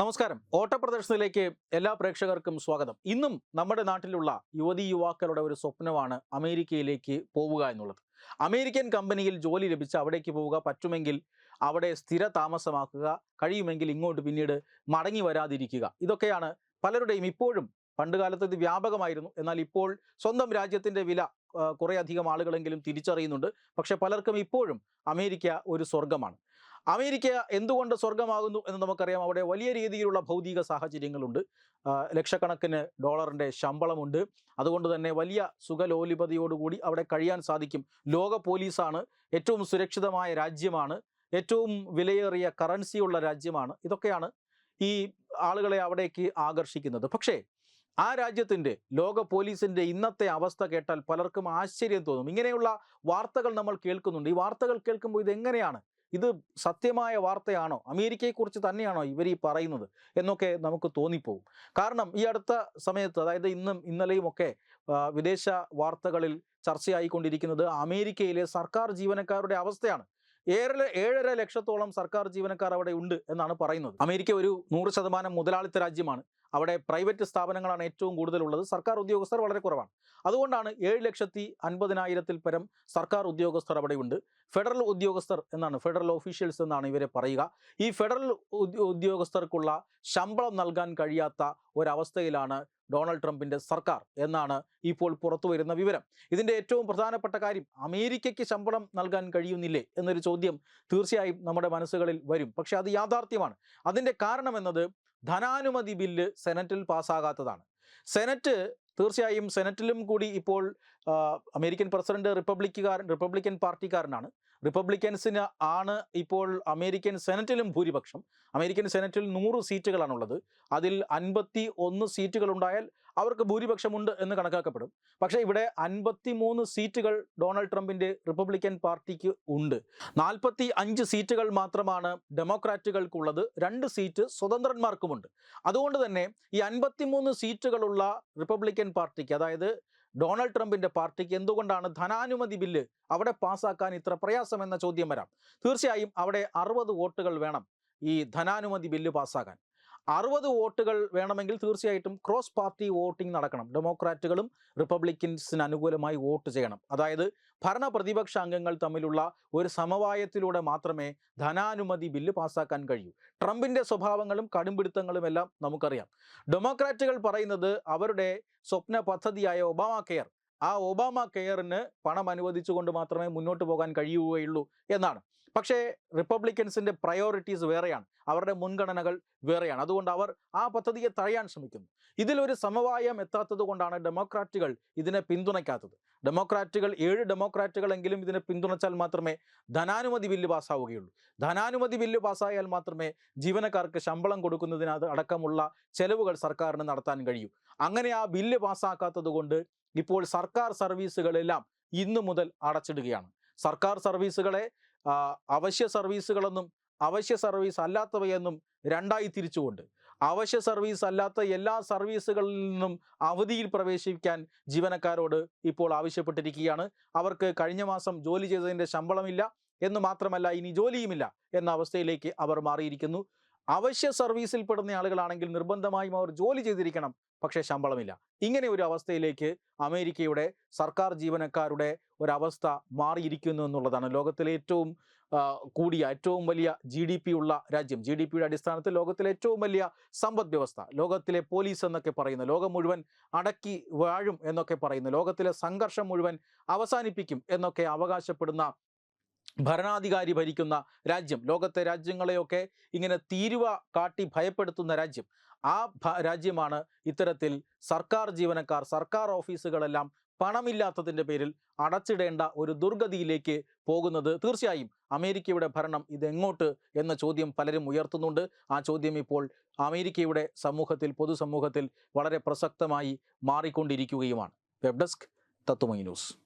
നമസ്കാരം. ഓട്ടപ്രദർശനത്തിലേക്ക് എല്ലാ പ്രേക്ഷകർക്കും സ്വാഗതം. ഇന്നും നമ്മുടെ നാട്ടിലുള്ള യുവതി യുവാക്കളുടെ ഒരു സ്വപ്നമാണ് അമേരിക്കയിലേക്ക് പോവുക എന്നുള്ളത്. അമേരിക്കൻ കമ്പനിയിൽ ജോലി ലഭിച്ച് അവിടേക്ക് പോവുക പറ്റുമെങ്കിൽ അവിടെ സ്ഥിര താമസമാക്കുക കഴിയുമെങ്കിൽ ഇങ്ങോട്ട് പിന്നീട് മടങ്ങി വരാതിരിക്കുക. ഇതൊക്കെയാണ് പലരുടെയും ഇപ്പോഴും പണ്ടുകാലത്ത് ഇത് വ്യാപകമായിരുന്നു. എന്നാൽ ഇപ്പോൾ സ്വന്തം രാജ്യത്തിന്റെ വില കുറേയധികം ആളുകളെങ്കിലും തിരിച്ചറിയുന്നുണ്ട്. പക്ഷെ പലർക്കും ഇപ്പോഴും അമേരിക്ക ഒരു സ്വർഗമാണ് അമേരിക്ക എന്തുകൊണ്ട് സ്വർഗമാകുന്നു എന്ന് നമുക്കറിയാം. അവിടെ വലിയ രീതിയിലുള്ള ഭൗതിക സാഹചര്യങ്ങളുണ്ട്. ലക്ഷക്കണക്കിന് ഡോളറിന്റെ ശമ്പളമുണ്ട്. അതുകൊണ്ട് തന്നെ വലിയ സുഖലോലിപതയോടുകൂടി അവിടെ കഴിയാൻ സാധിക്കും. ലോക പോലീസാണ്. ഏറ്റവും സുരക്ഷിതമായ രാജ്യമാണ്. ഏറ്റവും വിലയേറിയ കറൻസിയുള്ള രാജ്യമാണ്. ഇതൊക്കെയാണ് ഈ ആളുകളെ അവിടേക്ക് ആകർഷിക്കുന്നത്. പക്ഷേ ആ രാജ്യത്തിന്റെ ലോക പോലീസിന്റെ ഇന്നത്തെ അവസ്ഥ കേട്ടാൽ പലർക്കും ആശ്ചര്യം തോന്നും. ഇങ്ങനെയുള്ള വാർത്തകൾ നമ്മൾ കേൾക്കുന്നുണ്ട്. ഈ വാർത്തകൾ കേൾക്കുമ്പോൾ ഇത് എങ്ങനെയാണ് ഇത് സത്യമായ വാർത്തയാണോ? അമേരിക്കയെക്കുറിച്ച് തന്നെയാണോ ഇവർ ഈ പറയുന്നത്? എന്നൊക്കെ നമുക്ക് തോന്നിപ്പോവും. കാരണം ഈ അടുത്ത സമയത്ത് അതായത് ഇന്നും ഇന്നലെയും ഒക്കെ വിദേശ വാർത്തകളിൽ ചർച്ചയായിക്കൊണ്ടിരിക്കുന്നത് അമേരിക്കയിലെ സർക്കാർ ജീവനക്കാരുടെ അവസ്ഥയാണ്. ഏറെ ഏഴര ലക്ഷത്തോളം സർക്കാർ ജീവനക്കാർ അവിടെ ഉണ്ട് എന്നാണ് പറയുന്നത്. അമേരിക്ക ഒരു നൂറ് ശതമാനം മുതലാളിത്ത രാജ്യമാണ്. അവിടെ പ്രൈവറ്റ് സ്ഥാപനങ്ങളാണ് ഏറ്റവും കൂടുതലുള്ളത്. സർക്കാർ ഉദ്യോഗസ്ഥർ വളരെ കുറവാണ്. അതുകൊണ്ടാണ് ഏഴ് ലക്ഷത്തി അൻപതിനായിരത്തിൽ പരം സർക്കാർ ഉദ്യോഗസ്ഥർ അവിടെയുണ്ട് ഫെഡറൽ ഉദ്യോഗസ്ഥർ എന്നാണ് ഫെഡറൽ ഓഫീഷ്യൽസ് എന്നാണ് ഇവരെ പറയുക. ഈ ഫെഡറൽ ഉദ്യോഗസ്ഥർക്കുള്ള ശമ്പളം നൽകാൻ കഴിയാത്ത ഒരവസ്ഥയിലാണ് ഡൊണാൾഡ് ട്രംപിന്റെ സർക്കാർ എന്നാണ് ഇപ്പോൾ പുറത്തു വരുന്ന വിവരം. ഇതിന്റെ ഏറ്റവും പ്രധാനപ്പെട്ട കാര്യം അമേരിക്കയ്ക്ക് ശമ്പളം നൽകാൻ കഴിയുന്നില്ലേ എന്നൊരു ചോദ്യം തീർച്ചയായും നമ്മുടെ മനസ്സുകളിൽ വരും. പക്ഷേ അത് യാഥാർത്ഥ്യമാണ്. അതിന്റെ കാരണം എന്നത് ധനാനുമതി ബില്ല് സെനറ്റിൽ പാസ്സാകാത്തതാണ്. സെനറ്റ് തീർച്ചയായും സെനറ്റിലും കൂടി ഇപ്പോൾ അമേരിക്കൻ പ്രസിഡന്റ് റിപ്പബ്ലിക്കുകാരൻ റിപ്പബ്ലിക്കൻ പാർട്ടിക്കാരനാണ്. റിപ്പബ്ലിക്കൻസിന് ആണ് ഇപ്പോൾ അമേരിക്കൻ സെനറ്റിലും ഭൂരിപക്ഷം. അമേരിക്കൻ സെനറ്റിൽ നൂറ് സീറ്റുകളാണുള്ളത്. അതിൽ അൻപത്തി ഒന്ന് സീറ്റുകൾ ഉണ്ടായാൽ അവർക്ക് ഭൂരിപക്ഷമുണ്ട് എന്ന് കണക്കാക്കപ്പെടും. പക്ഷേ ഇവിടെ അൻപത്തി മൂന്ന് സീറ്റുകൾ ഡൊണാൾഡ് ട്രംപിന്റെ റിപ്പബ്ലിക്കൻ പാർട്ടിക്ക് ഉണ്ട്. നാൽപ്പത്തി അഞ്ച് സീറ്റുകൾ മാത്രമാണ് ഡെമോക്രാറ്റുകൾക്കുള്ളത്. രണ്ട് സീറ്റ് സ്വതന്ത്രന്മാർക്കുമുണ്ട്. അതുകൊണ്ട് തന്നെ ഈ അൻപത്തിമൂന്ന് സീറ്റുകളുള്ള റിപ്പബ്ലിക്കൻ പാർട്ടിക്ക് അതായത് ഡൊണാൾഡ് ട്രംപിന്റെ പാർട്ടിക്ക് എന്തുകൊണ്ടാണ് ധനാനുമതി ബില്ല് അവിടെ പാസ്സാക്കാൻ ഇത്ര പ്രയാസം എന്ന ചോദ്യം വരാം. തീർച്ചയായും അവിടെ അറുപത് വോട്ടുകൾ വേണം ഈ ധനാനുമതി ബില്ല് പാസ്സാക്കാൻ. അറുപത് വോട്ടുകൾ വേണമെങ്കിൽ തീർച്ചയായിട്ടും ക്രോസ് പാർട്ടി വോട്ടിംഗ് നടക്കണം. ഡെമോക്രാറ്റുകളും റിപ്പബ്ലിക്കൻസിന് അനുകൂലമായി വോട്ട് ചെയ്യണം. അതായത് ഭരണ പ്രതിപക്ഷ അംഗങ്ങൾ തമ്മിലുള്ള ഒരു സമവായത്തിലൂടെ മാത്രമേ ധനാനുമതി ബില്ല് പാസ്സാക്കാൻ കഴിയൂ. ട്രംപിന്റെ സ്വഭാവങ്ങളും കടുംപിടുത്തങ്ങളും എല്ലാം നമുക്കറിയാം. ഡെമോക്രാറ്റുകൾ പറയുന്നത് അവരുടെ സ്വപ്ന പദ്ധതിയായ ഒബാമ കെയർ. ആ ഒബാമ കെയറിന് പണം അനുവദിച്ചുകൊണ്ട് മാത്രമേ മുന്നോട്ട് പോകാൻ കഴിയുകയുള്ളൂ എന്നാണ്. പക്ഷേ റിപ്പബ്ലിക്കൻസിന്റെ പ്രയോറിറ്റീസ് വേറെയാണ്. അവരുടെ മുൻഗണനകൾ വേറെയാണ്. അതുകൊണ്ട് അവർ ആ പദ്ധതിയെ തഴയാൻ ശ്രമിക്കുന്നു. ഇതിലൊരു സമവായം എത്താത്തത് കൊണ്ടാണ് ഡെമോക്രാറ്റുകൾ ഇതിനെ പിന്തുണയ്ക്കാത്തത്. ഡെമോക്രാറ്റുകൾ ഏഴ് ഡെമോക്രാറ്റുകളെങ്കിലും ഇതിനെ പിന്തുണച്ചാൽ മാത്രമേ ധനാനുമതി ബില്ല് പാസ്സാവുകയുള്ളൂ. ധനാനുമതി ബില്ല് പാസ്സായാൽ മാത്രമേ ജീവനക്കാർക്ക് ശമ്പളം കൊടുക്കുന്നതിന് അത് അടക്കമുള്ള ചെലവുകൾ സർക്കാരിന് നടത്താൻ കഴിയൂ. അങ്ങനെ ആ ബില്ല് പാസ്സാക്കാത്തത് കൊണ്ട് ഇപ്പോൾ സർക്കാർ സർവീസുകളെല്ലാം ഇന്നു മുതൽ അടച്ചിടുകയാണ്. സർക്കാർ സർവീസുകളെ അവശ്യ സർവീസുകളെന്നും അവശ്യ സർവീസ് അല്ലാത്തവയെന്നും രണ്ടായി തിരിച്ചുകൊണ്ട്. അവശ്യ സർവീസ് അല്ലാത്ത എല്ലാ സർവീസുകളിൽ നിന്നും അവധിയിൽ പ്രവേശിക്കാൻ ജീവനക്കാരോട് ഇപ്പോൾ ആവശ്യപ്പെട്ടിരിക്കുകയാണ്. അവർക്ക് കഴിഞ്ഞ മാസം ജോലി ചെയ്തതിന്റെ ശമ്പളമില്ല എന്ന് മാത്രമല്ല ഇനി ജോലിയുമില്ല എന്ന അവസ്ഥയിലേക്ക് അവർ മാറിയിരിക്കുന്നു. അവശ്യ സർവീസിൽ പെടുന്ന ആളുകളാണെങ്കിൽ നിർബന്ധമായും അവർ ജോലി ചെയ്തിരിക്കണം പക്ഷേ ശമ്പളമില്ല. ഇങ്ങനെ ഒരു അവസ്ഥയിലേക്ക് അമേരിക്കയുടെ സർക്കാർ ജീവനക്കാരുടെ ഒരവസ്ഥ മാറിയിരിക്കുന്നു എന്നുള്ളതാണ് ലോകത്തിലെ ഏറ്റവും കൂടിയ ഏറ്റവും വലിയ ജി ഡി പി ഉള്ള രാജ്യം. ജി ഡി പിയുടെ അടിസ്ഥാനത്തിൽ ലോകത്തിലെ ഏറ്റവും വലിയ സമ്പദ് വ്യവസ്ഥ. ലോകത്തിലെ പോലീസ് എന്നൊക്കെ പറയുന്ന ലോകം മുഴുവൻ അടക്കി വാഴും എന്നൊക്കെ പറയുന്ന ലോകത്തിലെ സംഘർഷം മുഴുവൻ അവസാനിപ്പിക്കും എന്നൊക്കെ അവകാശപ്പെടുന്ന ഭരണാധികാരി ഭരിക്കുന്ന രാജ്യം ലോകത്തെ രാജ്യങ്ങളെയൊക്കെ ഇങ്ങനെ തീരുവ കാട്ടി ഭയപ്പെടുത്തുന്ന രാജ്യം. ആ രാജ്യമാണ് ഇത്തരത്തിൽ സർക്കാർ ജീവനക്കാർ സർക്കാർ ഓഫീസുകളെല്ലാം പണമില്ലാത്തതിന്റെ പേരിൽ അടച്ചിടേണ്ട ഒരു ദുർഗതിയിലേക്ക് പോകുന്നത് തീർച്ചയായും അമേരിക്കയുടെ ഭരണം ഇതെങ്ങോട്ട് എന്ന ചോദ്യം പലരും ഉയർത്തുന്നുണ്ട്. ആ ചോദ്യം ഇപ്പോൾ അമേരിക്കയുടെ സമൂഹത്തിൽ പൊതുസമൂഹത്തിൽ വളരെ പ്രസക്തമായി മാറിക്കൊണ്ടിരിക്കുകയുമാണ്. Web desk Tatwamayi news.